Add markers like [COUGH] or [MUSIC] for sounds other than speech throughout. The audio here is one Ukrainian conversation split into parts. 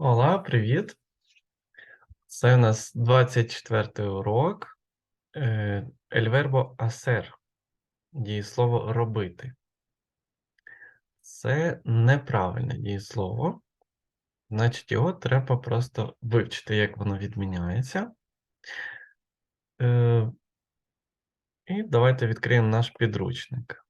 Ола, привіт. Це у нас 24 урок. Е, El verbo. Дієслово робити. Це неправильне дієслово. Значить, його треба просто вивчити, як воно відміняється. Е, І давайте відкриємо наш підручник.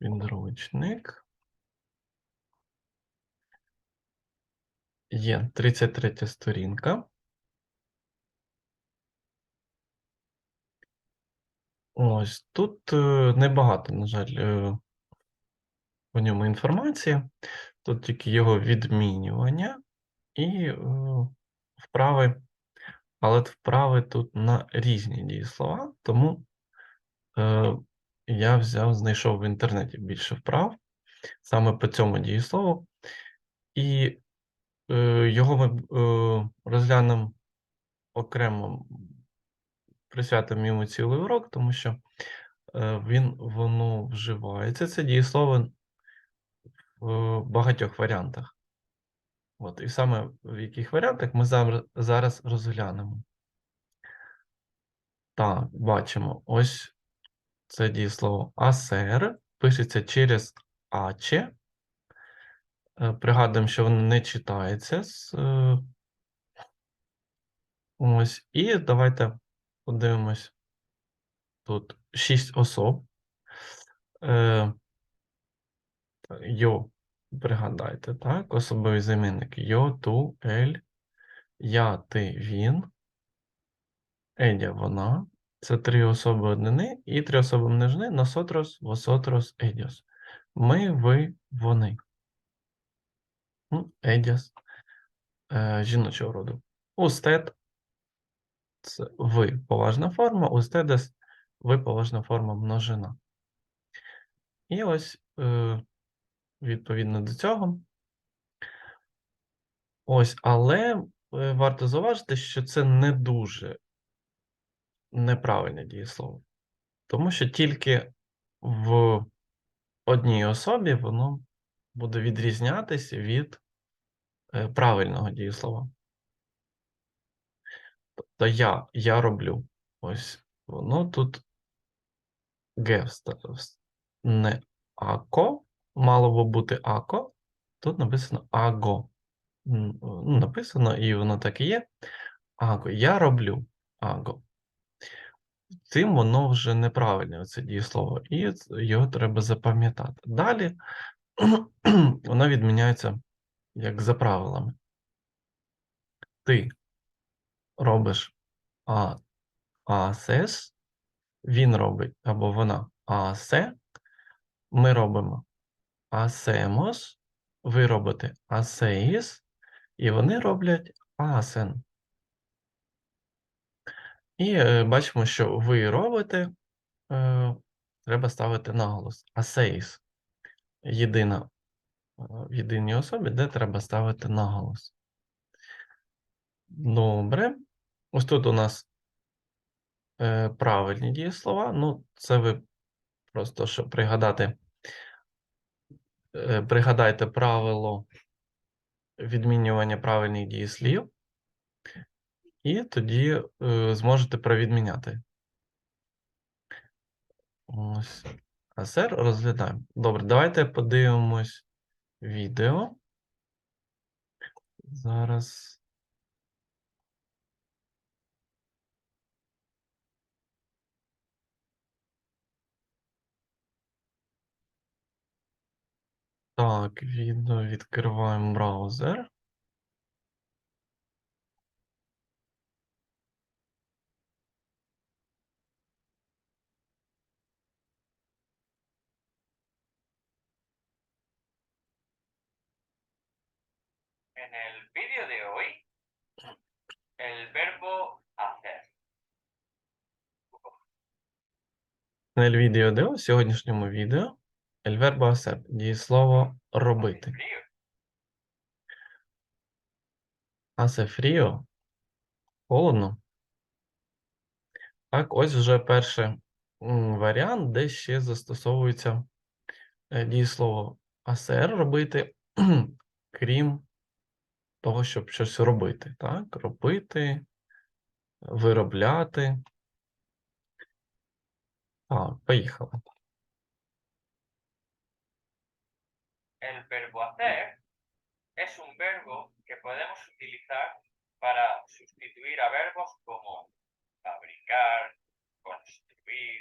Підручник. Є 33 сторінка. Ось тут е, небагато, на жаль, е, по ньому інформації. Тут тільки його відмінювання і е, вправи, але вправи тут на різні дієслова, тому е, я взяв, знайшов в інтернеті більше вправ саме по цьому дієслову, і е, його ми е, розглянемо окремо, присвятимо йому цілий урок, тому що е, він воно вживається, це дієслово в багатьох варіантах. От, і саме в яких варіантах ми зараз розглянемо. Так, бачимо. Ось це дієслово асер. Пишеться через аче. Е, Пригадуємо, що воно не читається. е, Ось. І давайте подивимось. Тут шість особ. Е, Йо, пригадайте, так? Особовий замінник. Йо, ту, ель, я, ти, він. Едя вона. Це три особи однини і три особи множини носотрос, восотрос, едіос. Ми, ви, вони. Ну, е, жіночого роду. Устед це ви поважна форма, устедес ви поважна форма множина. І ось е, відповідно до цього. Ось, але е, варто зауважити, що це не дуже неправильне дієслово. Тому що тільки в одній особі воно буде відрізнятися від е, правильного дієслова. Тобто я, я роблю. Ось воно тут ге не ако, мало би бути ако, тут написано аго. Ну, написано, і воно так і є. Аго. Я роблю аго. Цим воно вже неправильне, оце дієслово, і його треба запам'ятати. Далі [CLEARS THROAT] воно відміняється як за правилами. Ти робиш а, асес, він робить або вона асе, ми робимо асемос, ви робите асеїс, і вони роблять асен. І е, бачимо, що ви робите, е, треба ставити наголос. Асеїс. Єдина е, в єдиній особі, де треба ставити наголос. Добре. Ось тут у нас правильні дієслова. Ну, це ви просто щоб пригадати, пригадайте правило відмінювання правильних дієслів, і тоді е, зможете провідміняти. Ось. АСР розглядаємо. Добре, давайте подивимось відео. Зараз. Так, відео відкриваємо браузер. En el vídeo de hoy, el verbo hacer. На відео де у сьогоднішньому відео El verbo hacer, дієслово робити. Hace frío. Холодно. Так, ось вже перший варіант, де ще застосовується е, дієслово hacer робити, [CLEARS THROAT] крім того, щоб щось робити. Так, робити, виробляти. Так, поїхали. El verbo hacer es un verbo que podemos utilizar para sustituir a verbos como fabricar, construir,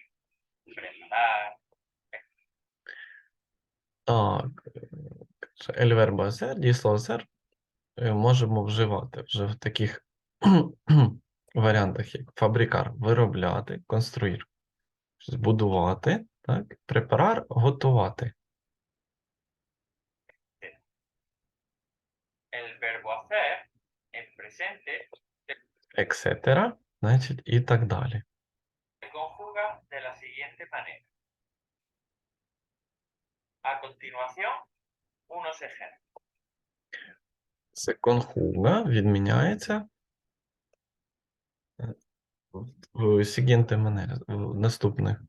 preparar. Так, е, el verbo hacer, дієслово hacer е, можемо вживати вже в таких [CLEARS THROAT] варіантах, як фабрикар виробляти, конструїр щось будувати, так, препарар готувати. El verbo hacer en presente Etc. Значить, і так далі. A continuación, unos ejemplos. Це конхуга відміняється е, в сігінте манері, в наступних,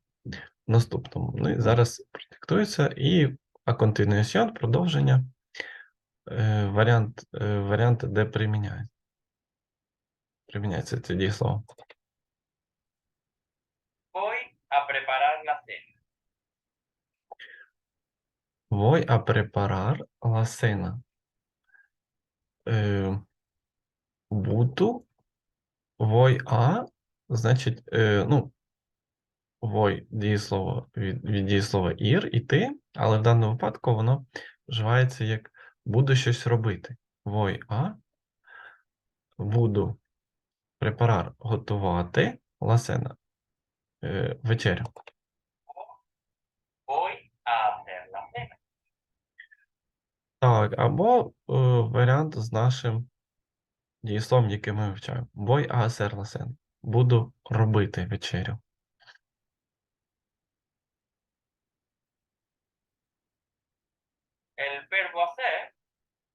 наступному. Ну і зараз продиктується і а continuación продовження е, варіант, е, варіанти, де приміняється. Приміняється це дієслово. Voy a preparar la cena. Voy a preparar la cena. Е, буду. Voy a, значить, е, ну, voy дієслово від, від дієслова ir, іти, але в даному випадку воно вживається як буду щось робити. Voy a, буду preparar готувати cena. Е, вечерю. Так, або е, варіант з нашим дієсловом, який ми вивчаємо. Voy a hacer la cena. Буду робити вечерю. El verbo hacer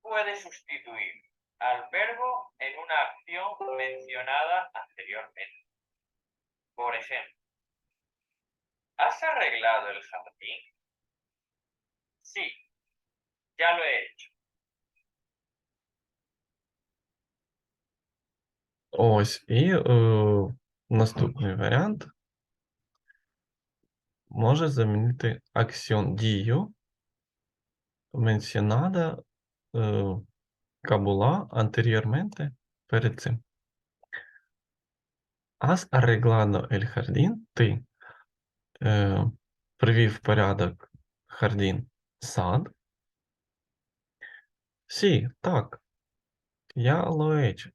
puede sustituir al verbo en una acción mencionada anteriormente. Por ejemplo, ¿has arreglado el jardín? Sí, ya lo he hecho. Ось, і е, наступний варіант може замінити аксіон дію mencionada е, яка anteriormente перед цим. Has arreglado el jardín? Ти е, привів порядок Хардін сад. Сі, так. Я he.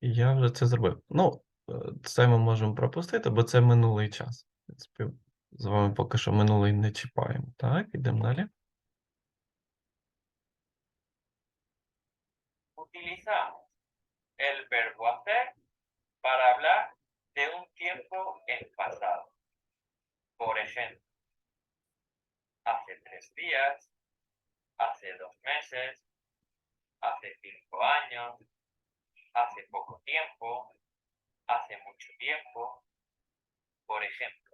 Я вже це зробив. Ну, е, це ми можемо пропустити, бо це минулий час. В принципі, з вами поки що минулий не чіпаємо. Так, ідемо далі. Utilizamos el verbo hacer para hablar de un tiempo en pasado. Por ejemplo, hace tres días, hace dos meses, hace cinco años, hace poco tiempo, hace mucho tiempo. Por ejemplo,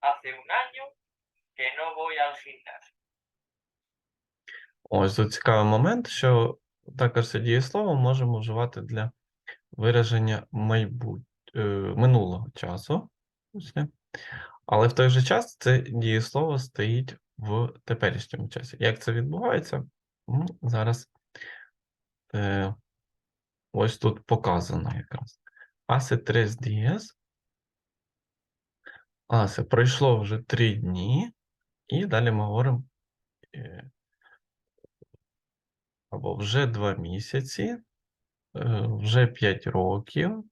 hace un año que no voy al gimnasio. Ось тут цікавий момент, що також це дієслово можемо вживати для вираження майбут... е, минулого часу. Але в той же час це дієслово стоїть в теперішньому часі. Як це відбувається? Зараз е, ось тут показано якраз. Hace tres días. Hace пройшло вже три дні, і далі ми говоримо е, або вже два місяці, е, вже 5 років,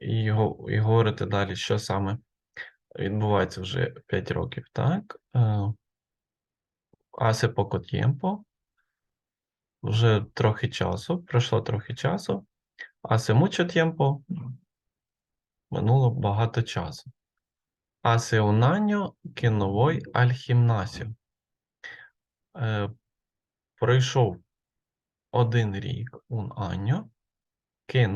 і, го- і говорити далі, що саме відбувається вже 5 років, так? Е, Hace poco tiempo, вже трохи часу, пройшло трохи часу. Hace mucho tiempo, минуло багато часу. Hace un año que al. Е, пройшов один рік un año que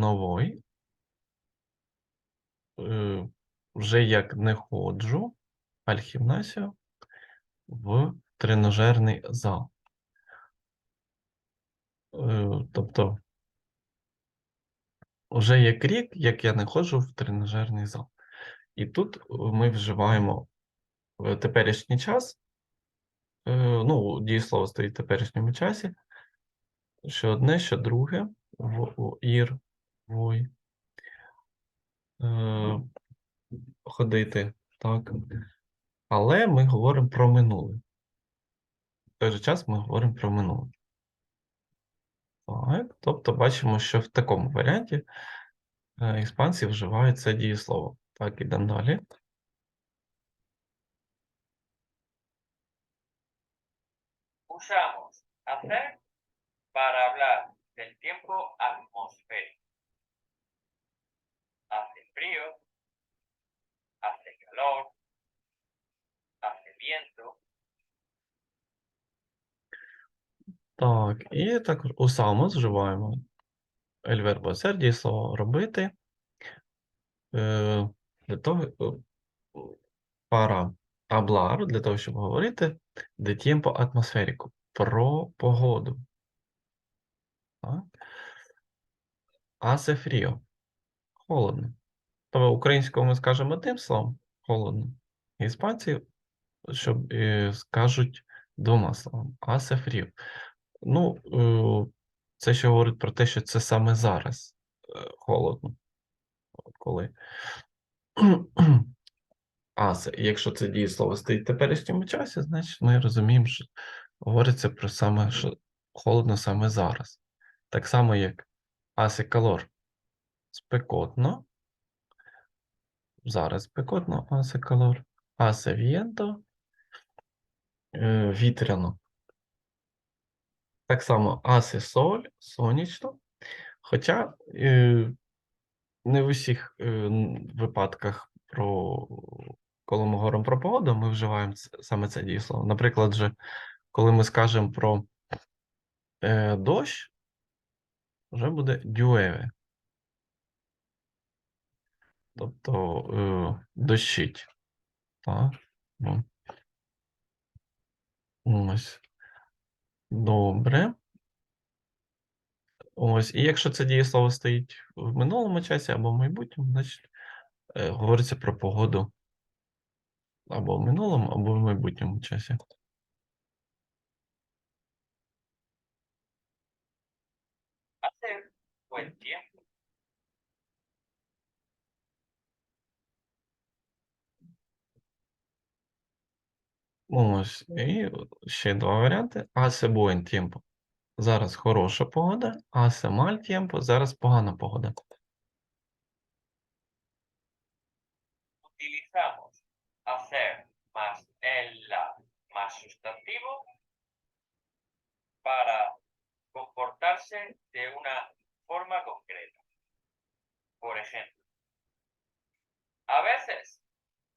е, вже як не ходжу гімнасіо в тренажерний зал. Е, тобто, вже як рік, як я не ходжу в тренажерний зал. І тут ми вживаємо е, теперішній час. Е, ну, дієслово стоїть в теперішньому часі. Що одне, що друге, в ір, вой. Е, ходити, так. Але ми говоримо про минуле. В той же час ми говоримо про минуле. Так, тобто бачимо, що в такому варіанті е, іспанці вживають це дієслово. Так, ідемо далі. Usamos hacer para hablar del tiempo atmosférico. Hace frío, hace calor, hace viento, Так, і також вживаємо el verbo ser, дієслово робити. Е, для того, е, para для того, щоб говорити, de tiempo atmosférico, про погоду. Так. Hace frío, холодно. Тобто українською ми скажемо одним словом холодно. Іспанці, щоб е, скажуть двома словами. Frío. Ну, е, це ще говорить про те, що це саме зараз е, холодно. Коли. А, це, якщо це дієслово стоїть в теперішньому часі, значить ми розуміємо, що говориться про саме, що холодно саме зараз. Так само, як асе калор спекотно. Зараз спекотно, асе калор. Асе вієнто е, вітряно. Так само асе соль, сонячно. Хоча е, не в усіх е, випадках про коли ми говоримо про погоду, ми вживаємо саме це дієслово. Наприклад, же, коли ми скажемо про е, дощ, вже буде дюеве. Тобто е, дощить. Так. Ну. Ось. Добре. Ось. І якщо це дієслово стоїть в минулому часі або в майбутньому, значить е, говориться про погоду або в минулому, або в майбутньому часі. tiempo, Ось. І ще два варіанти. Hace buen tiempo. Зараз хороша погода, hace mal tiempo. Зараз погана погода. utilizamos hacer más el la más sustantivo para comportarse de una forma concreta. Por ejemplo, a veces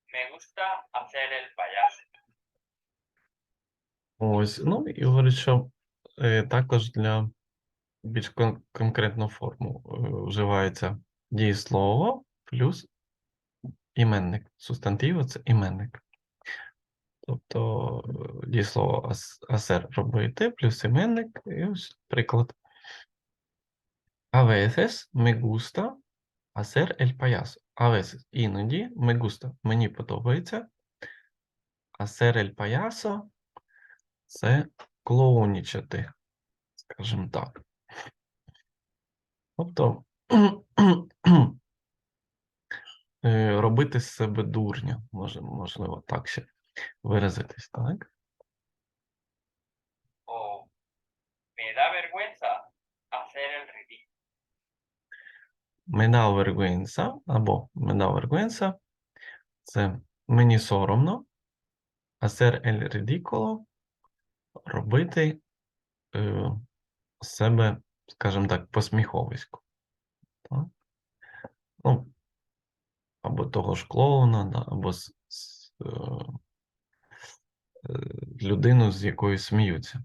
me gusta hacer el payaso. Ось, ну і говорить, що е, також для більш кон- конкретну форму е, вживається дієслово плюс іменник. Субстантиво це іменник. Тобто е, дієслово асер робити плюс іменник. І ось приклад. A veces me gusta hacer el іноді gusta, мені подобається. Hacer el payaso – це клоунічати, скажімо так. Тобто [CLEARS THROAT] е, робити з себе дурня, може, можливо, так ще виразитись, так? O me da vergüenza hacer el ridículo. Вергуенса або мене вергуенса – це мені соромно, а сер ель редіколо робити е, себе, скажімо так, посміховисько. Так? Ну, або того ж клоуна, да, або з, з, е, е, людину, з якою сміються.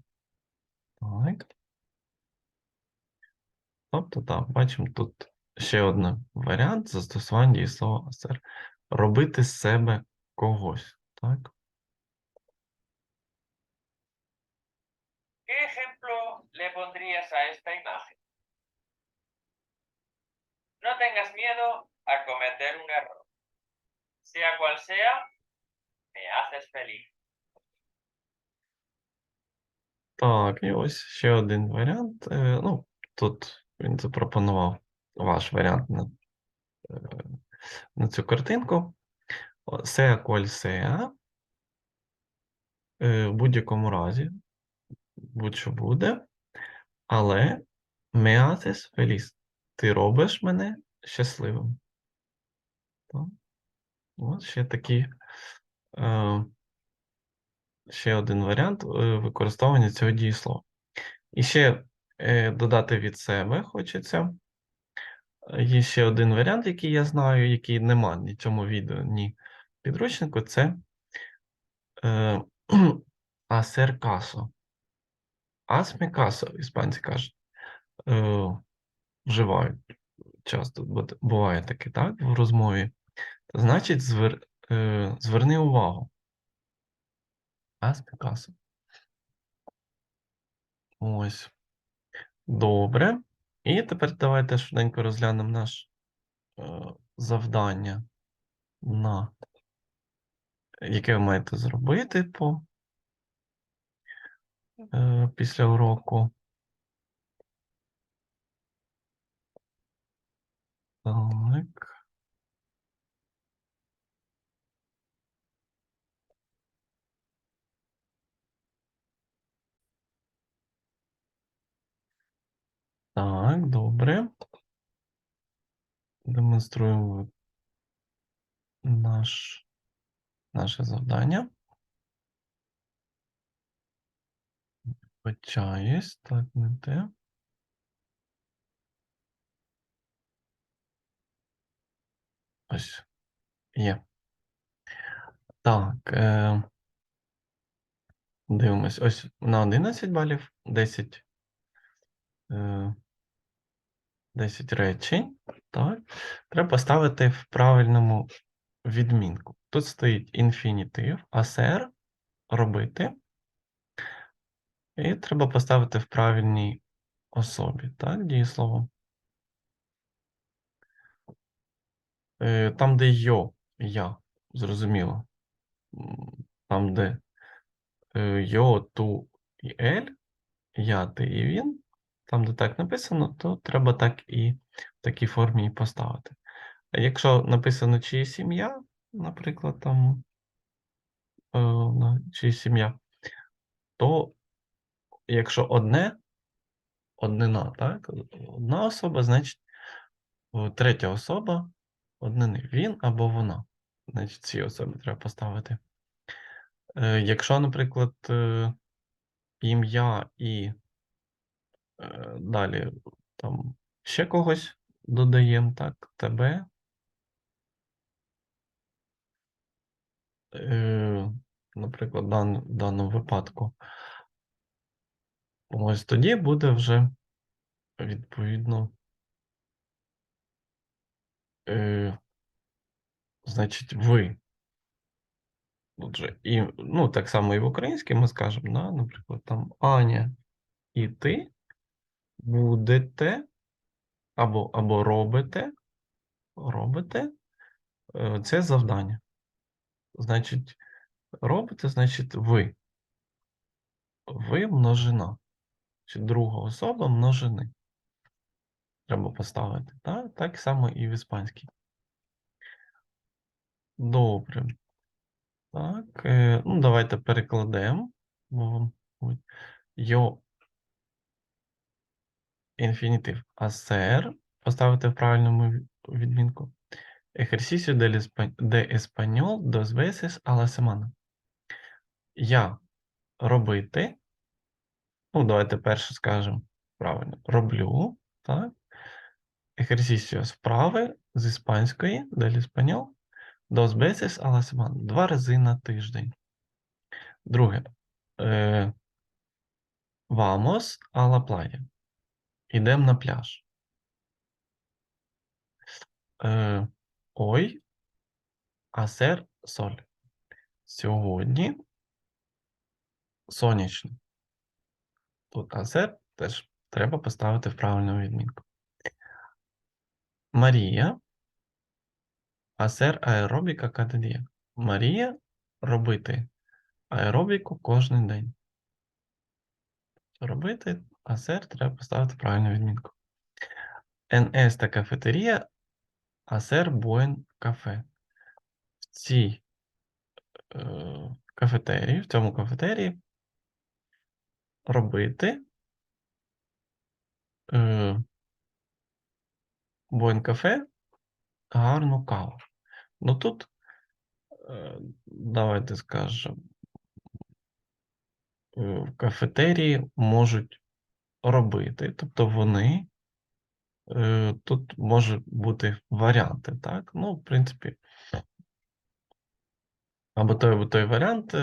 Так. Тобто, так, бачимо тут ще один варіант застосування дієслова hacer. Робити з себе когось. Так? ¿Qué ejemplo le pondrías a esta imagen? No tengas miedo a cometer un error. Sea cual sea, me haces feliz. Так, і ось ще один варіант. Е, Ну, тут він запропонував ваш варіант на, е, на цю картинку. О, Sea cual sea. Е, В будь-якому разі, будь-що буде. Але me haces feliz. Ти робиш мене щасливим. От ще такий, е, ще один варіант е, використовування цього дієслова. І ще е, додати від себе хочеться. Є ще один варіант, який я знаю, який нема ні в цьому відео, ні підручнику, це е, [CLEARS THROAT] hacer Hazme іспанці кажуть. Е, вживають часто, бу- буває таке, так, в розмові. Значить, звер, е, зверни увагу. Caso. Ось. Добре. І тепер давайте швиденько розглянемо наш е, завдання на яке ви маєте зробити по після уроку. Так. Так, добре. Демонструємо наш, наше завдання. Почаюсь, так, не те. Ось. Є. Так. Е, дивимось. Ось на 11 балів 10. Е, 10 речень. Так. Треба поставити в правильному відмінку. Тут стоїть інфінітив, асер робити. І треба поставити в правильній особі, так, дієслово. Е, Там, де йо, я, зрозуміло. Там, де е, йо, ту і ель, я, ти і він. Там, де так написано, то треба так і в такій формі і поставити. А якщо написано чиї сім'я, наприклад, там е, чиї сім'я, то якщо одне, однина, так, одна особа, значить третя особа однини. Він або вона. Значить, ці особи треба поставити. Е, якщо, наприклад, е, ім'я і е, далі там ще когось додаємо, так, тебе. Е, наприклад, в даному випадку. Ось тоді буде вже відповідно. Е, значить, ви. Тут же і, ну, так само і в українській ми скажемо, да, наприклад, там Аня і ти будете або, або робите, робите е, це завдання. Значить, робите, значить, ви. Ви множина. Чи друга особа множини. Треба поставити. Так, так само і в іспанській. Добре. Так, е, ну давайте перекладемо. Йо інфінітив hacer поставити в правильному відмінку. Ejercicio de español dos veces a la. Я робити. Ну, давайте перше скажемо правильно. Роблю, так? Ejercicio справи з іспанської del español dos veces a la semana. Два рази на тиждень. Друге. Е, vamos a la playa. Ідемо на пляж. Е, ой, hacer sol. Сьогодні сонячно. Тут hacer теж треба поставити в правильну відмінку. Марія. Hacer аеробіка cada. Марія робити аеробіку кожен день. Робити hacer треба поставити правильну відмінку. En esta cafetería hacer buen café. В цій е, кафетерії, в цьому кафетерії робити е, café гарну каву. Ну тут е, давайте скажемо, е, в кафетерії можуть робити, тобто вони е, тут можуть бути варіанти, так? Ну, в принципі, або той, або той варіант.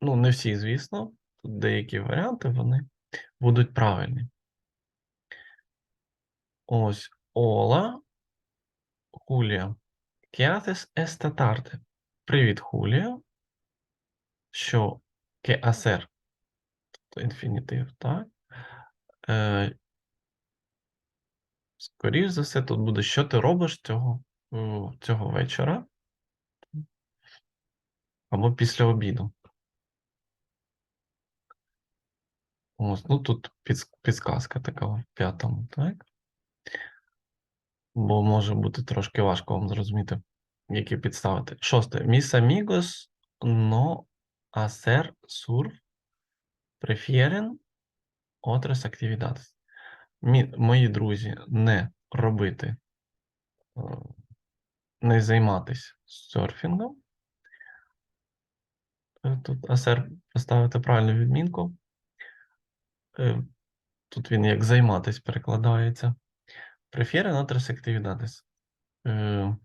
Ну, не всі, звісно. Тут деякі варіанти вони будуть правильні. Ось Ола, Хулія. ¿Qué haces esta tarde? Привіт, Хулія. Що ¿Qué hacer? Тобто інфінітив, так? Е, скоріш за все, тут буде, що ти робиш цього, е, цього вечора або після обіду. Ось, ну тут підс- підсказка така в п'ятому, так? Бо може бути трошки важко вам зрозуміти, які підставити. Шосте. Mis amigos no hacer surf prefieren otras actividades. Мої друзі не робити, е, не займатися серфінгом. Е, Тут hacer поставити правильну відмінку. Е, Тут він як займатись перекладається. Prefieren otras actividades. Е,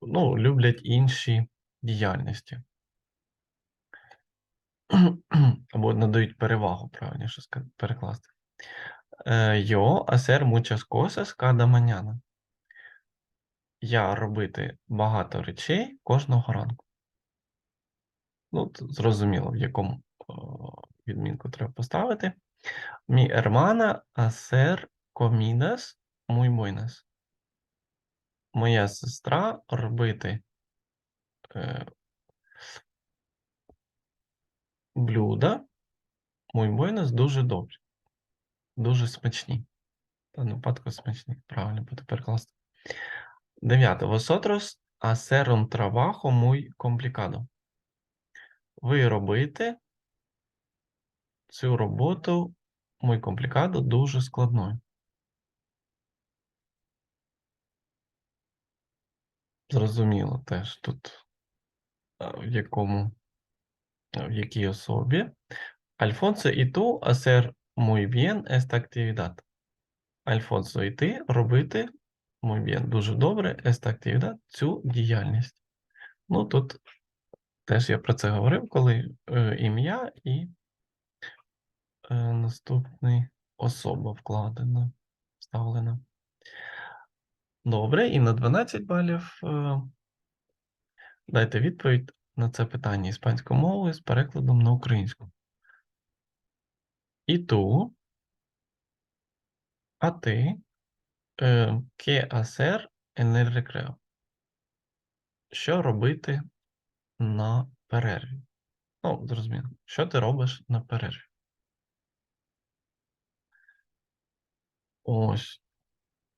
Ну, люблять інші діяльності. [CLEARS THROAT] Або надають перевагу, правильніше перекласти. Е, Yo hacer muchas cosas cada mañana. Я робити багато речей кожного ранку. Ну, зрозуміло, в якому відмінку треба поставити. Mi hermana hacer comidas muy buenas. Моя сестра робити е, блюда muy buenas дуже добрі. Дуже смачні. В випадку смачні. Правильно буде перекласти. Дев'яте. Vosotros hacer un trabajo complicado. Ви робите цю роботу muy complicado дуже складною. Зрозуміло теж тут в якому, в якій особі. Альфонсо і ту hacer muy bien esta actividad. Альфонсо і ти робити muy bien, дуже добре esta actividad, цю діяльність. Ну тут теж я про це говорив, коли е, ім'я і наступний особа вкладена, вставлена. Добре, і на 12 балів е, дайте відповідь на це питання іспанською мовою з перекладом на українську. І ту, а ти, е, ¿qué hacer en? Що робити на перерві? Ну, зрозуміло. Що ти робиш на перерві? Ось.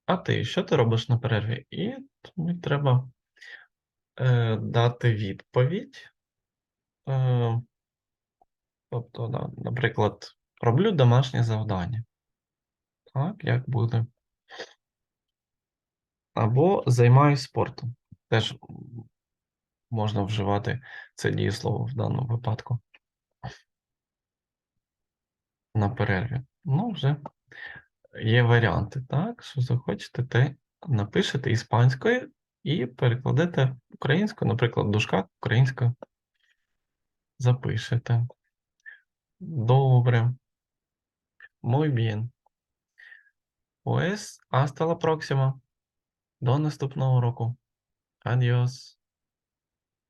А ти, що ти робиш на перерві? І тобі треба е, дати відповідь. Е, тобто, да, наприклад, роблю домашнє завдання. Так, як буде? Або займаюсь спортом. Теж можна вживати це дієслово в даному випадку. На перерві. Ну, вже є варіанти, так? Що захочете, те напишете іспанською і перекладете українською, наприклад, в дужках українською запишете. Добре. Muy bien. Pues, hasta la próxima. До наступного уроку. Адіос.